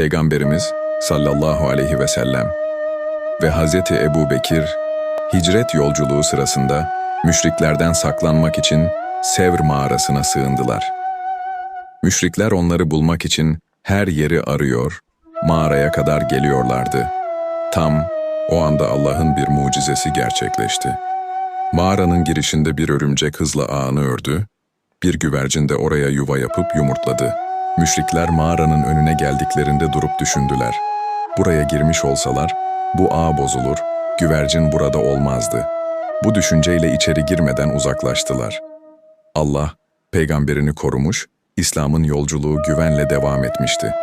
Peygamberimiz sallallahu aleyhi ve sellem ve Hazreti Ebu Bekir hicret yolculuğu sırasında müşriklerden saklanmak için Sevr mağarasına sığındılar. Müşrikler onları bulmak için her yeri arıyor, mağaraya kadar geliyorlardı. Tam o anda Allah'ın bir mucizesi gerçekleşti. Mağaranın girişinde bir örümcek hızla ağını ördü, bir güvercin de oraya yuva yapıp yumurtladı. Müşrikler mağaranın önüne geldiklerinde durup düşündüler. Buraya girmiş olsalar, bu ağ bozulur, güvercin burada olmazdı. Bu düşünceyle içeri girmeden uzaklaştılar. Allah, peygamberini korumuş, İslam'ın yolculuğu güvenle devam etmişti.